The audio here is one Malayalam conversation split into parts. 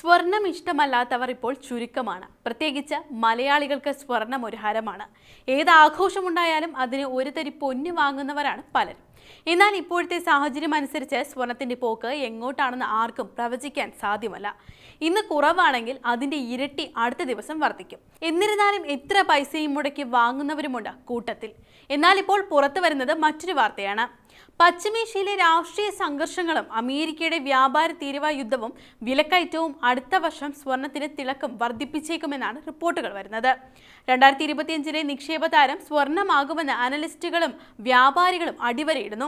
സ്വർണം ഇഷ്ടമല്ലാത്തവർ ഇപ്പോൾ ചുരുക്കമാണ്. പ്രത്യേകിച്ച് മലയാളികൾക്ക് സ്വർണം ഒരു ഹരമാണ്. ഏത് ആഘോഷമുണ്ടായാലും അതിന് ഒരു തരി പൊന്ന് വാങ്ങുന്നവരാണ് പലരും. എന്നാൽ ഇപ്പോഴത്തെ സാഹചര്യം അനുസരിച്ച് സ്വർണത്തിന്റെ പോക്ക് എങ്ങോട്ടാണെന്ന് ആർക്കും പ്രവചിക്കാൻ സാധ്യമല്ല. ഇന്ന് കുറവാണെങ്കിൽ അതിന്റെ ഇരട്ടി അടുത്ത ദിവസം വർദ്ധിക്കും. എന്നിരുന്നാലും എത്ര പൈസയും മുടക്കി വാങ്ങുന്നവരുമുണ്ട് കൂട്ടത്തിൽ. എന്നാൽ ഇപ്പോൾ പുറത്തു വരുന്നത് മറ്റൊരു വാർത്തയാണ്. പശ്ചിമേഷ്യയിലെ രാഷ്ട്രീയ സംഘർഷങ്ങളും അമേരിക്കയുടെ വ്യാപാര തീരുവ യുദ്ധവും വിലക്കയറ്റവും അടുത്ത വർഷം സ്വർണത്തിന് തിളക്കം വർദ്ധിപ്പിച്ചേക്കുമെന്നാണ് റിപ്പോർട്ടുകൾ വരുന്നത്. രണ്ടായിരത്തി ഇരുപത്തിയഞ്ചിലെ നിക്ഷേപ താരം സ്വർണമാകുമെന്ന് അനലിസ്റ്റുകളും വ്യാപാരികളും അടിവരയിടുന്നു.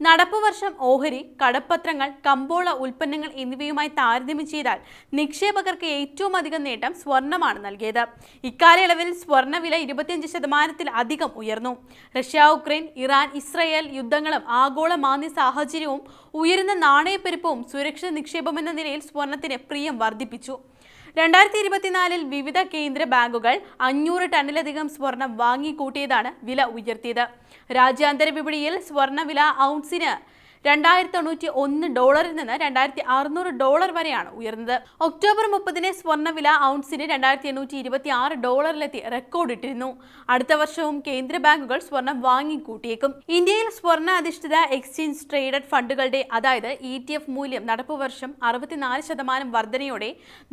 നടപ്പ് വർഷം ഓഹരി കടപ്പത്രങ്ങൾ കമ്പോള ഉൽപ്പന്നങ്ങൾ എന്നിവയുമായി താരതമ്യം ചെയ്താൽ നിക്ഷേപകർക്ക് ഏറ്റവും അധികം നേട്ടം സ്വർണമാണ് നൽകിയത്. ഇക്കാലയളവിൽ സ്വർണവില ഇരുപത്തിയഞ്ച് ശതമാനത്തിൽ അധികം ഉയർന്നു. റഷ്യ ഉക്രൈൻ ഇറാൻ ഇസ്രയേൽ യുദ്ധങ്ങളും ആഗോള മാന്ദ്യ സാഹചര്യവും ഉയരുന്ന നാണയപ്പെരുപ്പവും സുരക്ഷിത നിക്ഷേപമെന്ന നിലയിൽ സ്വർണത്തിന് പ്രിയം വർദ്ധിപ്പിച്ചു. രണ്ടായിരത്തി ഇരുപത്തിനാലിൽ വിവിധ കേന്ദ്ര ബാങ്കുകൾ അഞ്ഞൂറ് ടണ്ണിലധികം സ്വർണം വാങ്ങിക്കൂട്ടിയതാണ് വില ഉയർത്തിയത്. രാജ്യാന്തര വിപണിയിൽ സ്വർണ ഔൺസിന് രണ്ടായിരത്തി തൊണ്ണൂറ്റി ഒന്ന് ഡോളറിൽ നിന്ന് രണ്ടായിരത്തി അറുന്നൂറ് ഡോളർ വരെയാണ് ഉയർന്നത്. ഒക്ടോബർ മുപ്പതിന് സ്വർണവില ഔൺസിന് രണ്ടായിരത്തി എണ്ണൂറ്റി ഇരുപത്തി ആറ് ഡോളറിലെത്തി റെക്കോർഡിട്ടിരുന്നു അടുത്ത വർഷവും കേന്ദ്ര ബാങ്കുകൾ സ്വർണം വാങ്ങിക്കൂട്ടിയേക്കും. ഇന്ത്യയിൽ സ്വർണ അധിഷ്ഠിത എക്സ്ചേഞ്ച് ട്രേഡഡ് ഫണ്ടുകളുടെ അതായത് ഇ ടി എഫ് മൂല്യം നടപ്പ് വർഷം അറുപത്തിനാല് ശതമാനം വർധനയോടെ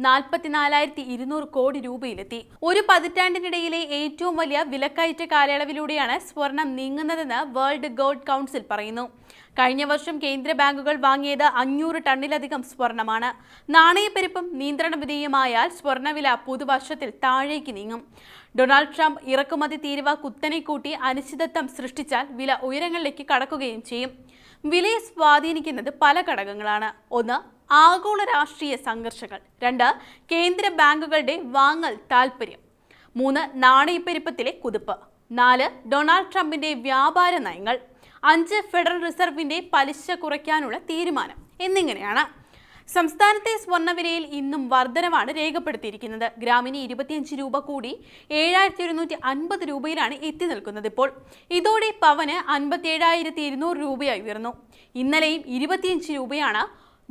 നാൽപ്പത്തിനാലായിരത്തി ഇരുന്നൂറ് കോടി രൂപയിലെത്തി. ഒരു പതിറ്റാണ്ടിനിടയിലെ ഏറ്റവും വലിയ വിലക്കയറ്റ കാലയളവിലൂടെയാണ് സ്വർണം നീങ്ങുന്നതെന്ന് വേൾഡ് ഗോൾഡ് കൗൺസിൽ പറയുന്നു. കഴിഞ്ഞ വർഷം കേന്ദ്ര ബാങ്കുകൾ വാങ്ങിയത് അഞ്ഞൂറ് ടണ്ണിലധികം സ്വർണമാണ്. നാണയപ്പെരുപ്പും നിയന്ത്രണ വിധേയമായാൽ സ്വർണവില പുതുവർഷത്തിൽ താഴേക്ക് നീങ്ങും. ഡൊണാൾഡ് ട്രംപ് ഇറക്കുമതി തീരുവ കുത്തനെ കൂട്ടി അനിശ്ചിതത്വം സൃഷ്ടിച്ചാൽ വില ഉയരങ്ങളിലേക്ക് കടക്കുകയും ചെയ്യും. വിലയെ സ്വാധീനിക്കുന്നത് പല ഘടകങ്ങളാണ്. ഒന്ന് ആഗോള രാഷ്ട്രീയ സംഘർഷങ്ങൾ. രണ്ട് കേന്ദ്ര ബാങ്കുകളുടെ വാങ്ങൽ താൽപ്പര്യം മൂന്ന് നാണയപ്പെരുപ്പത്തിലെ കുതിപ്പ്. നാല് ഡൊണാൾഡ് ട്രംപിന്റെ വ്യാപാര നയങ്ങൾ. അഞ്ച് ഫെഡറൽ റിസർവിന്റെ പലിശ കുറയ്ക്കാനുള്ള തീരുമാനം. എന്നിങ്ങനെയാണ്. സംസ്ഥാനത്തെ സ്വർണവിലയിൽ ഇന്നും വർധനവാണ് രേഖപ്പെടുത്തിയിരിക്കുന്നത്. ഗ്രാമിന് ഇരുപത്തിയഞ്ച് രൂപ കൂടി ഏഴായിരത്തി ഒരുന്നൂറ്റി അൻപത് രൂപയിലാണ് എത്തി നിൽക്കുന്നത് ഇപ്പോൾ. ഇതോടെ പവന് അൻപത്തി ഏഴായിരത്തി ഇരുന്നൂറ് രൂപയായി ഉയർന്നു. ഇന്നലെയും ഇരുപത്തിയഞ്ച് രൂപയാണ്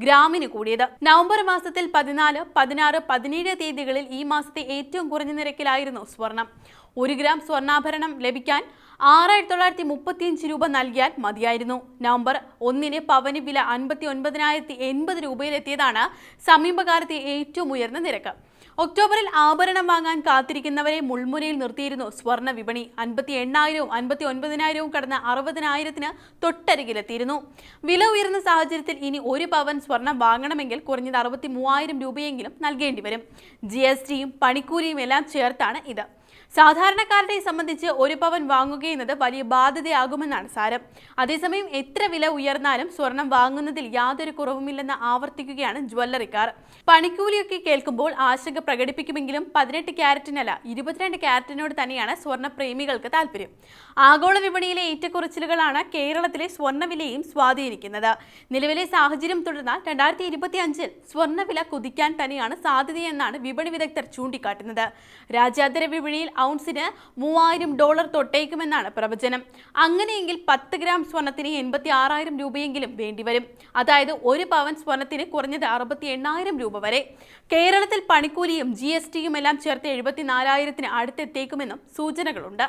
ഗ്രാമിന് കൂടിയത്. നവംബർ മാസത്തിൽ പതിനാല് പതിനാറ് പതിനേഴ് തീയതികളിൽ ഈ മാസത്തെ ഏറ്റവും കുറഞ്ഞ നിരക്കിലായിരുന്നു സ്വർണം. ഒരു ഗ്രാം സ്വർണാഭരണം ലഭിക്കാൻ ആറായിരത്തി തൊള്ളായിരത്തി മുപ്പത്തിയഞ്ച് രൂപ നൽകിയാൽ മതിയായിരുന്നു. നവംബർ ഒന്നിന് പവന് വില അൻപത്തി ഒൻപതിനായിരത്തി എൺപത് രൂപയിലെത്തിയതാണ് സമീപകാലത്തെ ഏറ്റവും ഉയർന്ന നിരക്ക്. ഒക്ടോബറിൽ ആഭരണം വാങ്ങാൻ കാത്തിരിക്കുന്നവരെ മുൾമുനയിൽ നിർത്തിയിരുന്നു സ്വർണ വിപണി. അൻപത്തി എണ്ണായിരവും അൻപത്തി ഒൻപതിനായിരവും കടന്ന അറുപതിനായിരത്തിന് തൊട്ടരികിലെത്തിയിരുന്നു. വില ഉയർന്ന സാഹചര്യത്തിൽ ഇനി ഒരു പവൻ സ്വർണം വാങ്ങണമെങ്കിൽ കുറഞ്ഞത് അറുപത്തി മൂവായിരം രൂപയെങ്കിലും നൽകേണ്ടി വരും ജി എസ് ടിയും പണിക്കൂലിയും എല്ലാം ചേർത്താണ് ഇത്. സാധാരണക്കാരനെ സംബന്ധിച്ച് ഒരു പവൻ വാങ്ങുകയെന്നത് വലിയ ബാധ്യതയാകുമെന്നാണ് സാരം. അതേസമയം എത്ര വില ഉയർന്നാലും സ്വർണം വാങ്ങുന്നതിൽ യാതൊരു കുറവുമില്ലെന്ന് ആവർത്തിക്കുകയാണ് ജ്വല്ലറിക്കാർ. പണിക്കൂലിയൊക്കെ കേൾക്കുമ്പോൾ ആശങ്ക പ്രകടിപ്പിക്കുമെങ്കിലും പതിനെട്ട് ക്യാരറ്റിനല്ല ഇരുപത്തിരണ്ട് ക്യാരറ്റിനോട് തന്നെയാണ് സ്വർണ പ്രേമികൾക്ക് താല്പര്യം. ആഗോള വിപണിയിലെ ഏറ്റക്കുറച്ചിലുകളാണ് കേരളത്തിലെ സ്വർണവിലയും സ്വാധീനിക്കുന്നത്. നിലവിലെ സാഹചര്യം തുടർന്നാൽ രണ്ടായിരത്തി ഇരുപത്തി അഞ്ചിൽ സ്വർണവില കുതിക്കാൻ തന്നെയാണ് സാധ്യതയെന്നാണ് വിപണി വിദഗ്ധർ ചൂണ്ടിക്കാട്ടുന്നത്. രാജ്യാന്തര വിപണിയിൽ ഔൺസിന് മൂവായിരം ഡോളർ തൊട്ടേക്കുമെന്നാണ് പ്രവചനം. അങ്ങനെയെങ്കിൽ പത്ത് ഗ്രാം സ്വർണത്തിന് എൺപത്തി ആറായിരം രൂപയെങ്കിലും വേണ്ടിവരും. അതായത് ഒരു പവൻ സ്വർണത്തിന് കുറഞ്ഞത് അറുപത്തി എണ്ണായിരം രൂപ വരെ. കേരളത്തിൽ പണിക്കൂലിയും ജി എസ് ടിയും എല്ലാം ചേർത്ത് എഴുപത്തിനാലായിരത്തിന് അടുത്തെത്തേക്കുമെന്നും സൂചനകളുണ്ട്.